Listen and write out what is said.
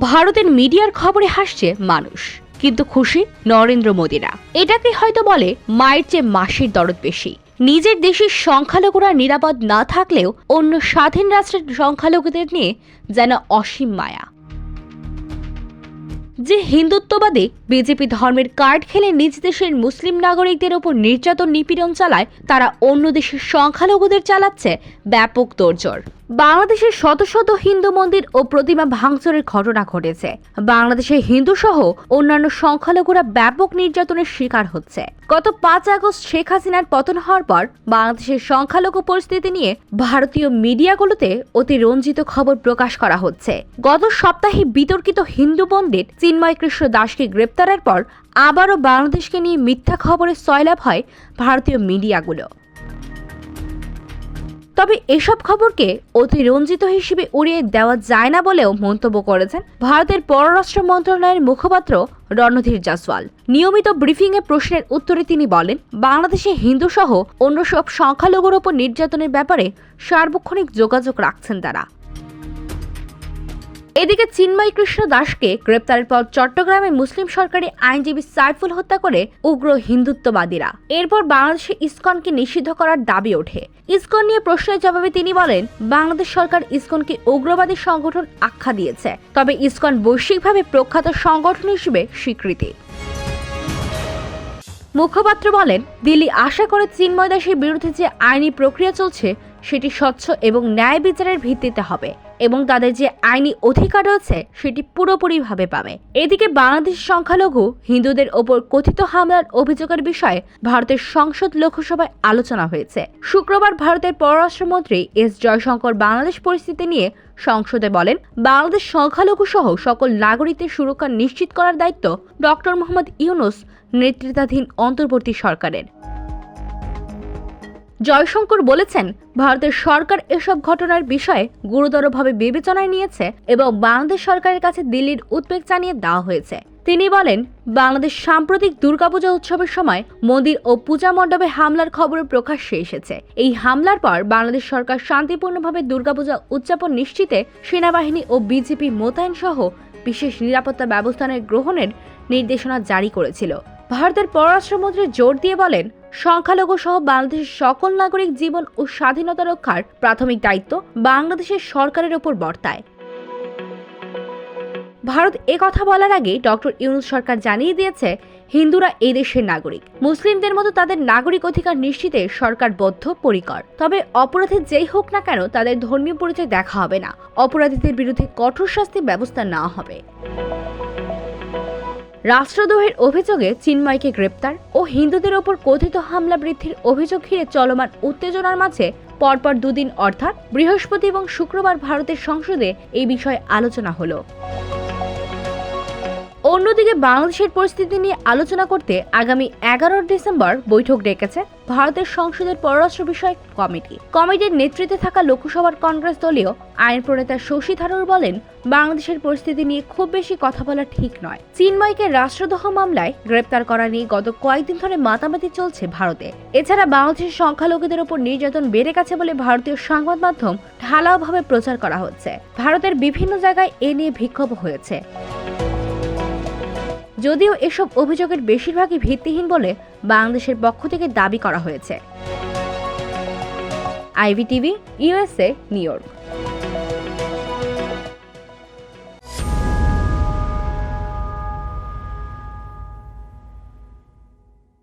ভারতের মিডিয়ার খবরে হাসছে মানুষ। কিন্তু খুশি নরেন্দ্র মোদীরা। এটাকে হয়তো বলে মায়ের চেয়ে মাসির দরদ বেশি। নিজের দেশের সংখ্যালঘুরা নিরাপদ না থাকলেও অন্য স্বাধীন রাষ্ট্রের সংখ্যালঘুদের নিয়ে যেন অসীম মায়া। যে হিন্দুত্ববাদী বিজেপি ধর্মের কার্ড খেলে নিজ দেশের মুসলিম নাগরিকদের ওপর নির্যাতন নিপীড়ন চালায়, তারা অন্য দেশের সংখ্যালঘুদের চালাচ্ছে ব্যাপক তোড়জোড়। বাংলাদেশের শত শত হিন্দু মন্দির ও প্রতিমা ভাঙচুরের ঘটনা ঘটেছে। বাংলাদেশের হিন্দু সহ অন্যান্য সংখ্যালঘুরা ব্যাপক নির্যাতনের শিকার হচ্ছে। গত পাঁচ আগস্ট শেখ হাসিনার পতন হওয়ার পর বাংলাদেশের সংখ্যালঘু পরিস্থিতি নিয়ে ভারতীয় মিডিয়াগুলোতে অতি রঞ্জিত খবর প্রকাশ করা হচ্ছে। গত সপ্তাহে বিতর্কিত হিন্দু পণ্ডিত চিন্ময় কৃষ্ণ দাসকে গ্রেপ্তারের পর আবারও বাংলাদেশকে নিয়ে মিথ্যা খবরের সয়লাভ হয় ভারতীয় মিডিয়াগুলো। তবে এসব খবরকে অতিরঞ্জিত হিসেবে উড়িয়ে দেওয়া যায় না বলেও মন্তব্য করেছেন ভারতের পররাষ্ট্র মন্ত্রণালয়ের মুখপাত্র রণধীর জাসওয়াল। নিয়মিত ব্রিফিংয়ে প্রশ্নের উত্তরে তিনি বলেন, বাংলাদেশে হিন্দু সহ অন্য সব সংখ্যালঘুর ওপর নির্যাতনের ব্যাপারে সার্বক্ষণিক যোগাযোগ রাখছেন তারা। এদিকে চিন্ময় কৃষ্ণ দাসকে গ্রেপ্তারের পর চট্টগ্রামে মুসলিম সরকারি আইনজীবী সাইফুল হত্যা করে উগ্র হিন্দুত্ববাদীরা। এরপর বাংলাদেশে ইসকনকে নিষিদ্ধ করার দাবি ওঠে। ইসকন নিয়ে প্রশ্নের জবাবে তিনি বলেন, বাংলাদেশ সরকার ইসকনকে উগ্রবাদী সংগঠন আখ্যা দিয়েছে। তবে ইসকন বৈশ্বিকভাবে প্রখ্যাত সংগঠন হিসেবে স্বীকৃতি। মুখপাত্র বলেন, দিল্লি আশা করে চিন্ময় দাসের বিরুদ্ধে যে আইনি প্রক্রিয়া চলছে, সেটি স্বচ্ছ এবং ন্যায় বিচারের ভিত্তিতে হবে। এবং তাদের যে আইনি অধিকার রয়েছে, সেটি পুরোপুরিভাবে পাবে। এদিকে বাংলাদেশ সংখ্যালঘু হিন্দুদের ওপর কথিত হামলার অভিযোগের বিষয়ে ভারতের সংসদ লোকসভায় আলোচনা হয়েছে। শুক্রবার ভারতের পররাষ্ট্রমন্ত্রী এস জয়শঙ্কর বাংলাদেশ পরিস্থিতি নিয়ে সংসদে বলেন, বাংলাদেশ সংখ্যালঘু সহ সকল নাগরিকদের সুরক্ষা নিশ্চিত করার দায়িত্ব ডক্টর মোহাম্মদ ইউনুস নেতৃত্বাধীন অন্তর্বর্তী সরকারের। জয়শঙ্কর বলেছেন, ভারতের সরকার এসব ঘটনার বিষয়ে গুরুতরভাবে বিবেচনায় নিয়েছে এবং বাংলাদেশ সরকারের কাছে দিল্লির উদ্বেগ জানিয়ে দেওয়া হয়েছে। তিনি বলেন, বাংলাদেশ সাম্প্রতিক দুর্গাপূজা উৎসবের সময় মন্দির ও পূজা মণ্ডপে হামলার খবর প্রকাশ্যে এসেছে। এই হামলার পর বাংলাদেশ সরকার শান্তিপূর্ণভাবে দুর্গাপূজা উদযাপন নিশ্চিতে সেনাবাহিনী ও বিজেপি মোতায়েন সহ বিশেষ নিরাপত্তা ব্যবস্থানের গ্রহণের নির্দেশনা জারি করেছিল। ভারতের পররাষ্ট্রমন্ত্রী জোর দিয়ে বলেন সংখ্যালঘু সহ বাংলাদেশের সকল নাগরিক জীবন ও স্বাধীনতা রক্ষার প্রাথমিক দায়িত্ব বাংলাদেশের সরকারের ওপর বর্তায়। ভারত এ কথা বলার আগে ডক্টর ইউনুস সরকার জানিয়ে দিয়েছে, হিন্দুরা এই দেশের নাগরিক। মুসলিমদের মতো তাদের নাগরিক অধিকার নিশ্চিতে সরকার বদ্ধ পরিকর তবে অপরাধী যেই হোক না কেন তাদের ধর্মীয় পরিচয় দেখা হবে না। অপরাধীদের বিরুদ্ধে কঠোর শাস্তি ব্যবস্থা নেওয়া হবে। রাষ্ট্রদ্রোহের অভিযোগে চিন্ময়কে গ্রেপ্তার ও হিন্দুদের ওপর কথিত হামলা বৃদ্ধির অভিযোগ ঘিরে চলমান উত্তেজনার মাঝে পরপর দুদিন অর্থাৎ বৃহস্পতি এবং শুক্রবার ভারতের সংসদে এই বিষয়ে আলোচনা হলো। অন্যদিকে বাংলাদেশের পরিস্থিতি নিয়ে আলোচনা করতে আগামী এগারো ডিসেম্বর বৈঠক ডেকেছে ভারতের সংসদের পররাষ্ট্র বিষয়ক কমিটি। কমিটির নেতৃত্বে থাকা লোকসভার কংগ্রেস দলীয় আইন প্রণেতা শশী থারুর বলেন, বাংলাদেশের পরিস্থিতি নিয়ে খুব বেশি কথা বলা ঠিক নয়। চিন্ময়কে রাষ্ট্রদ্রোহ মামলায় গ্রেপ্তার করা নিয়ে গত কয়েকদিন ধরে মাতামাতি চলছে ভারতে। এছাড়া বাংলাদেশের সংখ্যালঘুদের উপর নির্যাতন বেড়ে গেছে বলে ভারতীয় সংবাদ মাধ্যম ঢালাওভাবে প্রচার করা হচ্ছে। ভারতের বিভিন্ন জায়গায় এ নিয়ে বিক্ষোভ হয়েছে। যদিও এসব অভিযোগের বেশিরভাগই ভিত্তিহীন বলে বাংলাদেশের পক্ষ থেকে দাবি করা হয়েছে। IV TV USA New York.